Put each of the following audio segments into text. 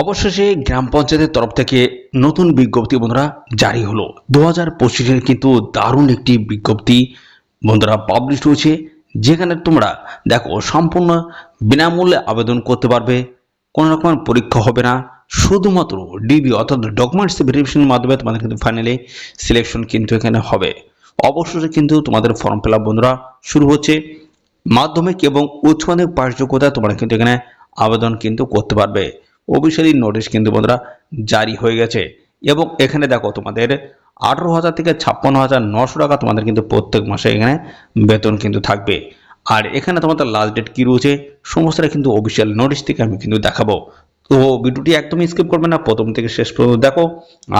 অবশেষে গ্রাম পঞ্চায়েতের তরফ থেকে নতুন বিজ্ঞপ্তি বন্ধুরা জারি হলো। দু হাজার পঁচিশের কিন্তু দারুণ একটি বিজ্ঞপ্তি বন্ধুরা পাবলিশ হয়েছে, যেখানে তোমরা দেখো সম্পূর্ণ বিনামূল্যে আবেদন করতে পারবে, কোনো রকমের পরীক্ষা হবে না। শুধুমাত্র ডিবি অর্থাৎ ডকুমেন্টস ভেরিফিকেশনের মাধ্যমে তোমাদের কিন্তু ফাইনালি সিলেকশন কিন্তু এখানে হবে। অবশেষে কিন্তু তোমাদের ফর্ম ফিল বন্ধুরা শুরু হচ্ছে। মাধ্যমিক এবং উচ্চ মাধ্যমিক পাশ যোগ্যতা তোমরা কিন্তু এখানে আবেদন কিন্তু করতে পারবে। অফিসিয়ালি নোটিশ কিন্তু বন্ধুরা জারি হয়ে গেছে। এবং এখানে দেখো তোমাদের আঠেরো হাজার থেকে ছাপ্পান্ন হাজার নশো টাকা তোমাদের কিন্তু প্রত্যেক মাসে এখানে বেতন কিন্তু থাকবে। আর এখানে তোমাদের লাস্ট ডেট কী রয়েছে, সমস্তটা কিন্তু অফিসিয়াল নোটিশ থেকে আমি কিন্তু দেখাবো। তো ভিডিওটি একদমই স্কিপ করবে না, প্রথম থেকে শেষ পর্যন্ত দেখো।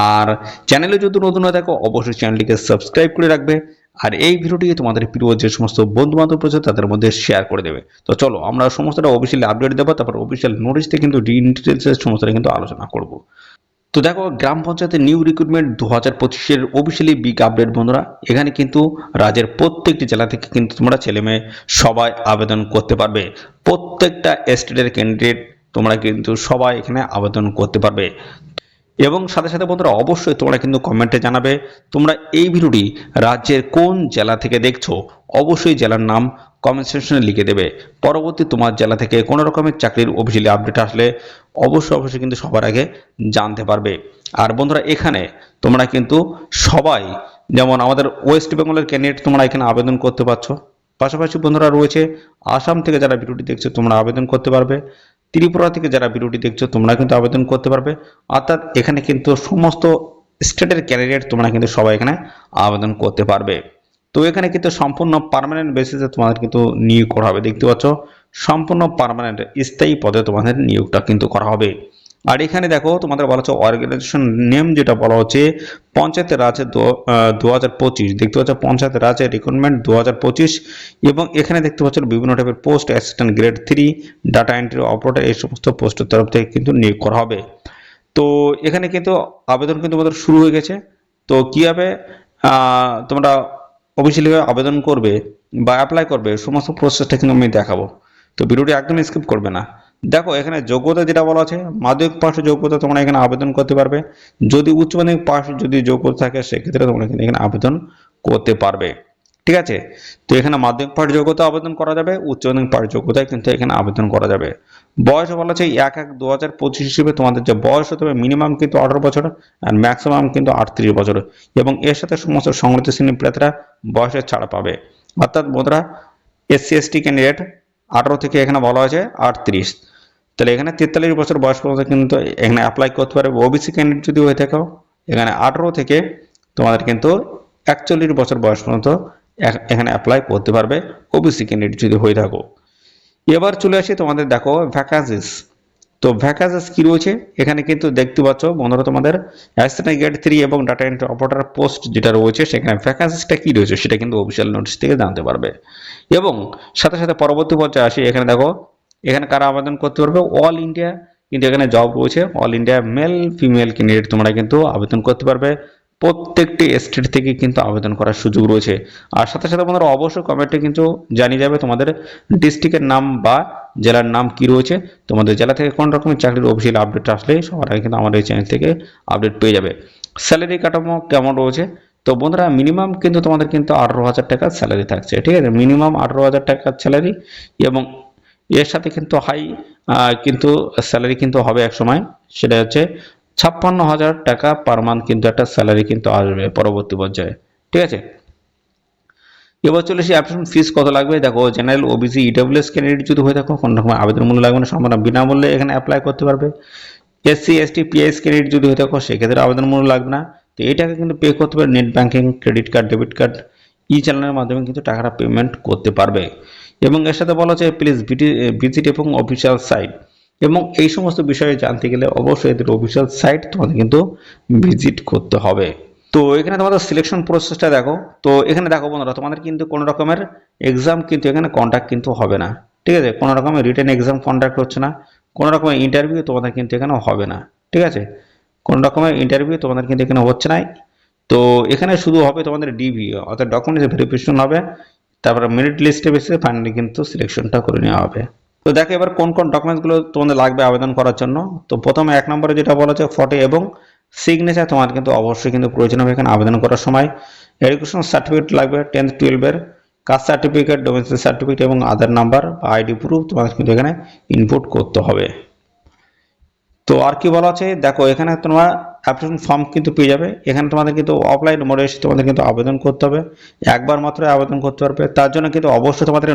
আর চ্যানেলে যদি নতুন হয়ে, দেখো অবশ্যই চ্যানেলটিকে সাবস্ক্রাইব করে রাখবে। আর এই ভিডিওটিকে তোমাদের প্রিয় যে সমস্ত বন্ধু বান্ধব রয়েছে, তাদের মধ্যে শেয়ার করে দেবে। তো চলো, আমরা সমস্তটা অফিসিয়ালি আপডেট দেবো, তারপর অফিসিয়াল নোটিশতে কিন্তু ডিটেলসের সমস্তটা কিন্তু আলোচনা করব। তো দেখো, গ্রাম পঞ্চায়েতের নিউ রিক্রুটমেন্ট দু হাজার পঁচিশের অফিসিয়ালি বিগ আপডেট বন্ধুরা। এখানে কিন্তু রাজ্যের প্রত্যেকটি জেলা থেকে কিন্তু তোমরা ছেলে মেয়ে সবাই আবেদন করতে পারবে। প্রত্যেকটা স্টেটের ক্যান্ডিডেট তোমরা কিন্তু সবাই এখানে আবেদন করতে পারবে। এবং সাথে সাথে বন্ধুরা অবশ্যই তোমরা কিন্তু কমেন্টে জানাবে, তোমরা এই ভিডিওটি রাজ্যের কোন জেলা থেকে দেখছ, অবশ্যই জেলার নাম কমেন্ট সেকশনে লিখে দেবে। পরবর্তী তোমার জেলা থেকে কোনো রকমের চাকরির অফিসিয়ালি আপডেট আসলে অবশ্যই অবশ্যই কিন্তু সবার আগে জানতে পারবে। আর বন্ধুরা এখানে তোমরা কিন্তু সবাই, যেমন আমাদের ওয়েস্ট বেঙ্গলের ক্যান্ডিডেট তোমরা এখানে আবেদন করতে পারছ। পাশাপাশি বন্ধুরা রয়েছে আসাম থেকে যারা ভিডিওটি দেখছ তোমরা আবেদন করতে পারবে। ত্রিপুরা থেকে যারা ভিডিওটি দেখছ, তোমরা কিন্তু আবেদন করতে পারবে। অর্থাৎ এখানে কিন্তু সমস্ত স্টেটের ক্যান্ডিডেট তোমরা কিন্তু সবাই এখানে আবেদন করতে পারবে। তো এখানে কিন্তু সম্পূর্ণ পারমানেন্ট বেসিসে তোমাদের কিন্তু নিয়োগ করা হবে। দেখতে পাচ্ছ, সম্পূর্ণ পারমানেন্ট স্থায়ী পদে তোমাদের নিয়োগটা কিন্তু করা হবে। আর এখানে দেখো, তোমাদের বলা হচ্ছে অর্গানাইজেশন নেম যেটা বলা হচ্ছে পঞ্চায়েতের রাজের দু হাজার পঁচিশ। দেখতে পাচ্ছ পঞ্চায়েত রাজের রিক্রুটমেন্ট দু হাজার পঁচিশ এবং এখানে দেখতে পাচ্ছ বিভিন্ন টাইপের post assistant grade three data entry operator এই সমস্ত পোস্টের তরফ থেকে কিন্তু নিয়োগ করা হবে। তো এখানে কিন্তু আবেদন কিন্তু আমাদের শুরু হয়ে গেছে। তো কীভাবে তোমরা অফিসিয়ালিভাবে আবেদন করবে বা অ্যাপ্লাই করবে, সমস্ত প্রসেসটা কিন্তু আমি দেখাবো। তো ভিডিওটি একদম স্কিপ করবে না। দেখো, এখানে যোগ্যতা যেটা বলা আছে, মাধ্যমিক পাশ যোগ্যতা তোমরা এখানে আবেদন করতে পারবে। যদি উচ্চ মাধ্যমিক পাশ যদি যোগ্যতা থাকে, সেক্ষেত্রে তোমরা কিন্তু এখানে আবেদন করতে পারবে। ঠিক আছে? তো এখানে মাধ্যমিক পাঠ যোগ্যতা আবেদন করা যাবে, উচ্চ মাধ্যমিক পাঠ যোগ্যতায় কিন্তু এখানে আবেদন করা যাবে। বয়স বলা আছে এক এক দু হাজার পঁচিশ হিসেবে তোমাদের যে বয়স হতে হবে মিনিমাম কিন্তু আঠারো বছর আর ম্যাক্সিমাম কিন্তু আটত্রিশ বছর। এবং এর সাথে সমস্ত সংরক্ষিত শ্রেণির প্রার্থীরা বয়সের ছাড় পাবে। অর্থাৎ বন্ধুরা, এসসি, এসটি ক্যান্ডিডেট আঠারো থেকে এখানে বলা হয়েছে আটত্রিশ। তাহলে এখানে তেতাল্লিশ বছর বয়স পর্যন্ত কিন্তু এখানে অ্যাপ্লাই করতে পারবে। ওবিসি ক্যান্ডিডেট যদি হয়ে থাকো এখানে আঠারো থেকে তোমাদের কিন্তু একচল্লিশ বছর বয়স পর্যন্ত এখানে অ্যাপ্লাই করতে পারবে ওবিসি ক্যান্ডিডেট যদি হয়ে থাকো। এবার চলে আসি তোমাদের দেখো ভ্যাকান্সিস তো ভ্যাকান্সিস কী রয়েছে? এখানে কিন্তু দেখতে পাচ্ছ বন্ধুরা তোমাদের অ্যাসিস্ট্যান্ট গেট থ্রি এবং ডাটা এন্ট্রি অপারেটর পোস্ট যেটা রয়েছে, সেখানে ভ্যাকান্সিসটা কী রয়েছে সেটা কিন্তু অফিসিয়াল নোটিশ থেকে জানতে পারবে। এবং সাথে সাথে পরবর্তী পর্যায়ে আসি, এখানে দেখো এখানে কারা আবেদন করতে পারবে? অল ইন্ডিয়া কিন্তু এখানে জব রয়েছে। All India male female candidate তোমরা কিন্তু আবেদন করতে পারবে। প্রত্যেকটি স্টেট থেকে কিন্তু আবেদন করার সুযোগ রয়েছে। আর সাথে সাথে বন্ধুরা অবশ্যই কমেন্টে কিন্তু জানিয়ে যাবে তোমাদের ডিস্ট্রিক্টের নাম বা জেলার নাম কি রয়েছে। তোমাদের জেলা থেকে কোন রকমের চাকরির অফিসিয়াল আপডেট আসলে সবার আগে কিন্তু আমাদের এই চ্যানেল থেকে আপডেট পেয়ে যাবে। স্যালারি কাঠামো কেমন রয়েছে? তো বন্ধুরা মিনিমাম কিন্তু তোমাদের কিন্তু আঠারো হাজার টাকা স্যালারি থাকছে। ঠিক আছে? মিনিমাম আঠারো হাজার টাকার স্যালারি এবং এর সাথে কিন্তু হাই কিন্তু স্যালারি কিন্তু হবে এক সময়। সেটা হচ্ছে ছাপ্পান্ন হাজার টাকা পার মান্থ কিন্তু একটা স্যালারি কিন্তু আসবে পরবর্তী পর্যায়ে। ঠিক আছে? এবার চলে আসি অ্যাপ্লিকেশন ফিস কত লাগবে? দেখো জেনারেল ওবিসি ইডব্লিউএস ক্যান্ডিডেট যদি হয়ে থাকো, কোনো রকম আবেদন মূল্য লাগবে না, সম্পূর্ণ বিনামূল্যে এখানে অ্যাপ্লাই করতে পারবে। এসসি এসটি পিএস ক্রেডিট যদি হয়ে থাকো, সেক্ষেত্রে আবেদন মূল্য লাগবে না। তো এই টাকা কিন্তু পে করতে পারবে net banking credit card debit card e চ্যানেলের মাধ্যমে কিন্তু টাকাটা পেমেন্ট করতে পারবে। এবং এর সাথে বলা হচ্ছে প্লিজ ভিজিট এবং অফিসিয়াল সাইট এবং এই সমস্ত বিষয়ে জানতে গেলে অবশ্যই এদের অফিসিয়াল সাইট তোমাদের কিন্তু ভিজিট করতে হবে। তো এখানে তোমাদের সিলেকশন প্রসেসটা দেখো। তো এখানে দেখো বন্ধুরা, তোমাদের কিন্তু কোনো রকমের এক্সাম কিন্তু এখানে কন্ট্যাক্ট কিন্তু হবে না। ঠিক আছে? কোনো রকমের রিটেন এক্সাম কন্ট্যাক্ট হচ্ছে না। কোনো রকমের ইন্টারভিউ তোমাদের কিন্তু এখানে হবে না। ঠিক আছে? কোনো রকমের ইন্টারভিউ তোমাদের কিন্তু এখানে হচ্ছে না। তো এখানে শুধু হবে তোমাদের ডিভি অর্থাৎ ডকুমেন্টস ভেরিফিকেশন হবে, তারপরে মেরিট লিস্টে বেসে ফাইনালি কিন্তু সিলেকশনটা করে নেওয়া হবে। তো দেখো এবার কোন কোন ডকুমেন্টসগুলো তোমাদের লাগবে আবেদন করার জন্য। তো প্রথমে এক নম্বরে যেটা বলা হচ্ছে ফটো এবং সিগনেচার তোমার কিন্তু অবশ্যই কিন্তু প্রয়োজন হবে এখানে আবেদন করার সময়। এডুকেশন সার্টিফিকেট লাগবে টেন্থ টুয়েলভের কাস্ট সার্টিফিকেট ডোমেন্সিল সার্টিফিকেট এবং আধার নাম্বার বা আইডি প্রুফ তোমাদের কিন্তু এখানে ইনপুট করতে হবে। তো আর কি বলা আছে? দেখো এখানে তোমরা অ্যাপ্লিকেশন ফর্ম কিন্তু পেয়ে যাবে। এখানে তোমাদের কিন্তু অফলাইন মোডে এসে তোমাদের কিন্তু আবেদন করতে হবে। একবার মাত্র আবেদন করতে পারবে। তার জন্য কিন্তু অবশ্যই তোমাদের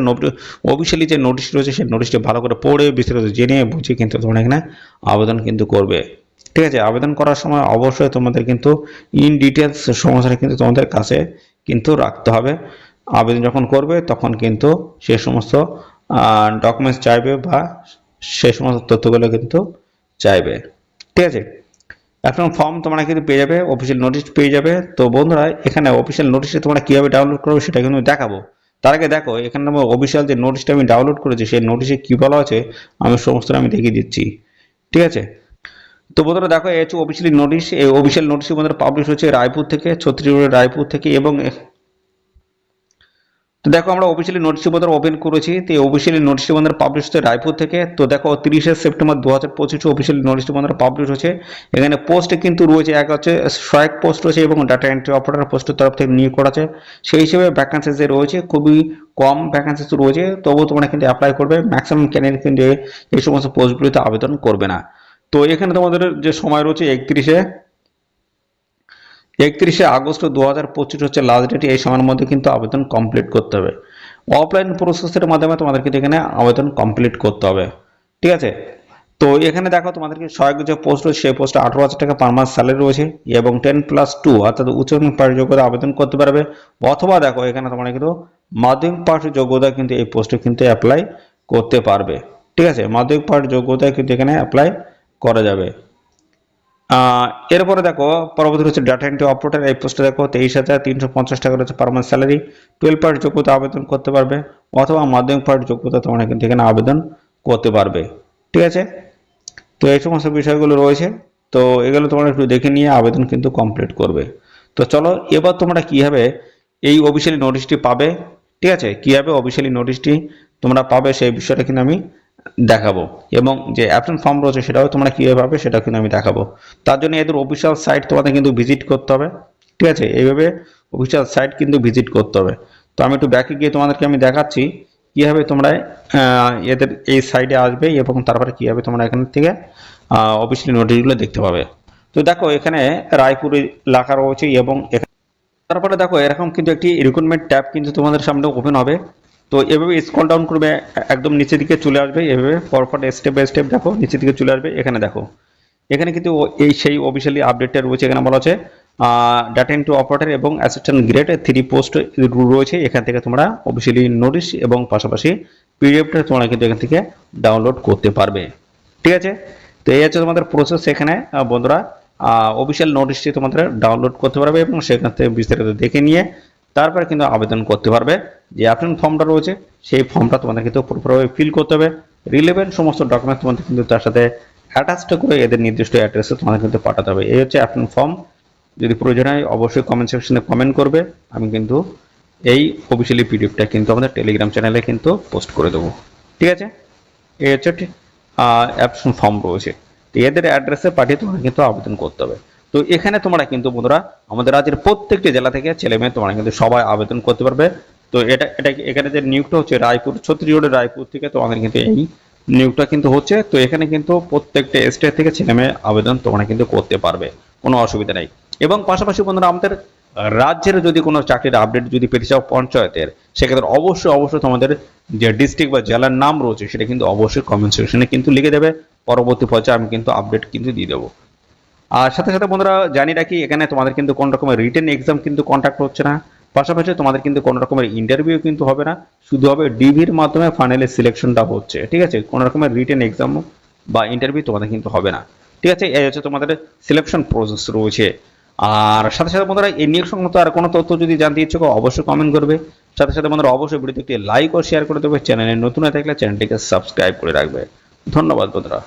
অফিসিয়ালি যে নোটিশ রয়েছে, সেই নোটিশটি ভালো করে পড়ে, বিস্তারিত জেনে, বুঝে কিন্তু তোমরা এখানে আবেদন কিন্তু করবে। ঠিক আছে? আবেদন করার সময় অবশ্যই তোমাদের কিন্তু ইন ডিটেলস সমস্যাটা কিন্তু তোমাদের কাছে কিন্তু রাখতে হবে। আবেদন যখন করবে, তখন কিন্তু সে সমস্ত ডকুমেন্টস চাইবে বা সে সমস্ত তথ্যগুলো কিন্তু চাইবে। ঠিক আছে? এখন ফর্ম তোমরা কিন্তু পেয়ে যাবে অফিসিয়াল নোটিশ পেয়ে যাবে। তো বন্ধুরা, এখানে অফিসিয়াল নোটিশে তোমরা কীভাবে ডাউনলোড করবে সেটা কিন্তু দেখাবো। তার আগে দেখো, এখানে আমার অফিসিয়াল যে নোটিশটা আমি ডাউনলোড করেছি, সেই নোটিশে কী বলা আছে, আমি সমস্তটা আমি দেখিয়ে দিচ্ছি। ঠিক আছে? তো বন্ধুরা, দেখো, এই হচ্ছে অফিসিয়ালি নোটিশ এই অফিসিয়াল নোটিশ বন্ধুরা পাবলিশ হচ্ছে রায়পুর থেকে ছত্রিশগড়ের রায়পুর থেকে এবং তো দেখো আমরা অফিসিয়ালি নোটিশ বন্ধুরা ওপেন করেছি, তো এই অফিসিয়ালি নোটিশ বন্ধুরা পাবলিশ হচ্ছে রায়পুর থেকে। তো দেখো তিরিশে সেপ্টেম্বর দু হাজার পঁচিশে অফিসিয়ালি নোটিশ বন্ধুরা পাবলিশ হচ্ছে। এখানে পোস্ট কিন্তু রয়েছে, এক হচ্ছে সহায়ক পোস্ট রয়েছে এবং ডাটা এন্ট্রি অপারেটর পোস্টের তরফ থেকে নিয়োগ করা আছে। সেই হিসেবে ভ্যাকান্সিস যে রয়েছে, খুবই কম ভ্যাকান্সিস রয়েছে, তবুও তোমরা কিন্তু অ্যাপ্লাই করবে। ম্যাক্সিমাম ক্যান্ডিডেট কিন্তু এই সমস্ত পোস্টগুলিতে আবেদন করবে না। তো এখানে তোমাদের যে সময় রয়েছে, একত্রিশে একত্রিশে আগস্ট দু হাজার পঁচিশ হচ্ছে লাস্ট ডেট এই সময়ের মধ্যে কিন্তু আবেদন কমপ্লিট করতে হবে। অফলাইন প্রসেসের মাধ্যমে তোমাদের কিন্তু এখানে আবেদন কমপ্লিট করতে হবে। ঠিক আছে? তো এখানে দেখো তোমাদেরকে সহায়ক যে পোস্ট রয়েছে, সেই পোস্টে আঠারো হাজার টাকা পার মাস স্যালারি রয়েছে এবং টেন প্লাস টু অর্থাৎ উচ্চ পাশ যোগ্যতা আবেদন করতে পারবে। অথবা দেখো এখানে তোমরা কিন্তু মাধ্যমিক পাশ যোগ্যতা কিন্তু এই পোস্টে কিন্তু অ্যাপ্লাই করতে পারবে। ঠিক আছে? মাধ্যমিক পাশ যোগ্যতা কিন্তু এখানে অ্যাপ্লাই করা যাবে। এরপরে দেখো, পরবর্তী হচ্ছে ডাটা এন্ট্রি অপারেটর এই পোস্টে দেখো, তেইশ হাজার তিনশো পঞ্চাশ টাকা রয়েছে per month salary twelve part যোগ্যতা আবেদন করতে পারবে, অথবা মাধ্যমিক পার্ট যোগ্যতা তোমরা কিন্তু এখানে আবেদন করতে পারবে, ঠিক আছে? তো এই সমস্ত বিষয়গুলো রয়েছে, তো এগুলো তোমরা একটু দেখে নিয়ে আবেদন কিন্তু কমপ্লিট করবে। তো চলো, এবার তোমরা কীভাবে এই অফিসিয়ালি নোটিশটি পাবে, ঠিক আছে? কীভাবে অফিসিয়ালি নোটিশটি তোমরা পাবে সেই বিষয়টা কিন্তু আমি দেখাবো। এবং যে অ্যাপশন ফর্ম রয়েছে সেটাও তোমরা কীভাবে পাবে সেটাও কিন্তু আমি দেখাবো। তার জন্য এদের অফিসিয়াল সাইট তোমাদের কিন্তু ভিজিট করতে হবে। ঠিক আছে? এইভাবে অফিসিয়াল সাইট কিন্তু ভিজিট করতে হবে। তো আমি একটু ব্যাকে গিয়ে তোমাদেরকে আমি দেখাচ্ছি কীভাবে তোমরা এদের এই সাইডে আসবে এবং তারপরে কীভাবে তোমরা এখান থেকে অফিসিয়ালি নোটিশগুলো দেখতে পাবে। তো দেখো, এখানে রায়পুরে লেখা রয়েছে এবং তারপরে দেখো, এরকম কিন্তু একটি রিক্রুটমেন্ট ট্যাব কিন্তু তোমাদের সামনে ওপেন হবে। তো এভাবে স্ক্রল ডাউন করবে, একদম নিচের দিকে চলে আসবে, এভাবে পরপর স্টেপ বাই স্টেপ দেখো, নিচের দিকে চলে আসবে, এখানে দেখো। এখানে কিন্তু এই সেই অফিসিয়ালি আপডেটটা রয়েছে এখানে বলা আছে। ডাটা ইন্টু অপারেটর এবং অ্যাসিস্ট্যান্ট গ্রেড থ্রি পোস্ট রয়েছে, এখান থেকে তোমরা অফিসিয়ালি নোটিশ এবং পাশাপাশি পিডিএফটা তোমরা কিন্তু এখান থেকে ডাউনলোড করতে পারবে। ঠিক আছে? তো এই হচ্ছে তোমাদের প্রসেস এখানে বন্ধুরা। অফিসিয়াল নোটিশটি তোমাদের ডাউনলোড করতে পারবে এবং সেখান থেকে বিস্তারিত দেখে নিয়ে তারপরে কিন্তু আবেদন করতে পারবে যে অ্যাপ্লিকেশন ফর্মটা রয়েছে, সেই ফর্মটা তোমাদের কিন্তু পুরোপুরিভাবে ফিল করতে হবে। রিলেভেন্ট সমস্ত ডকুমেন্টস তোমাদের কিন্তু তার সাথে অ্যাটাচড করে এদের নির্দিষ্ট অ্যাড্রেসে তোমাদের কিন্তু পাঠাতে হবে। এই হচ্ছে অ্যাপ্লিকেশন ফর্ম যদি প্রয়োজন হয়, অবশ্যই কমেন্ট সেকশনে কমেন্ট করবে। আমি কিন্তু এই অফিসিয়ালি পিডিএফটা কিন্তু আমাদের টেলিগ্রাম চ্যানেলে কিন্তু পোস্ট করে দেবো। ঠিক আছে? এই হচ্ছে অ্যাপশন ফর্ম রয়েছে। তো এদের অ্যাড্রেসে পাঠিয়ে তোমরা কিন্তু আবেদন করতে হবে। তো এখানে তোমরা কিন্তু বন্ধুরা, আমাদের রাজ্যের প্রত্যেকটি জেলা থেকে ছেলে মেয়ে তোমরা কিন্তু সবাই আবেদন করতে পারবে। তো এটা এটা এখানে যে নিয়োগটা হচ্ছে রায়পুর ছত্রিশগড়ের রায়পুর থেকে তোমাদের কিন্তু এই নিয়োগটা কিন্তু হচ্ছে। তো এখানে কিন্তু প্রত্যেকটা স্টেট থেকে ছেলে মেয়ে আবেদন তোমরা কিন্তু করতে পারবে, কোনো অসুবিধা নেই। এবং পাশাপাশি বন্ধুরা, আমাদের রাজ্যের যদি কোনো চাকরির আপডেট যদি পেতে চাও পঞ্চায়েতের, সেক্ষেত্রে অবশ্যই অবশ্যই তোমাদের যে ডিস্ট্রিক্ট বা জেলার নাম রয়েছে, সেটা কিন্তু অবশ্যই কমেন্ট সেকশনে কিন্তু লিখে দেবে। পরবর্তী পর্যায়ে আমি কিন্তু আপডেট কিন্তু দিয়ে দেবো। আর সাথে সাথে বন্ধুরা, জানি রাখি, এখানে তোমাদের কিন্তু কোনো রকমের রিটেন এক্সাম কিন্তু কন্ট্যাক্ট হচ্ছে না। পাশাপাশি তোমাদের কিন্তু কোনো রকমের ইন্টারভিউ কিন্তু হবে না। শুধু হবে ডিভির মাধ্যমে ফাইনালি সিলেকশনটা হচ্ছে, ঠিক আছে? কোনো রকমের রিটেন এক্সাম বা ইন্টারভিউ তোমাদের কিন্তু হবে না, ঠিক আছে? এই হচ্ছে তোমাদের সিলেকশন প্রসেস রয়েছে। আর সাথে সাথে বন্ধুরা, এই নিয়োগ সংক্রান্ত আর কোনো তথ্য যদি জানতে ইচ্ছুক, অবশ্যই কমেন্ট করবে। সাথে সাথে বন্ধুরা, অবশ্যই ভিডিওতে একটি লাইক ও শেয়ার করে দেবে। চ্যানেলে নতুন হয়ে থাকলে চ্যানেলটিকে সাবস্ক্রাইব করে রাখবে। ধন্যবাদ বন্ধুরা।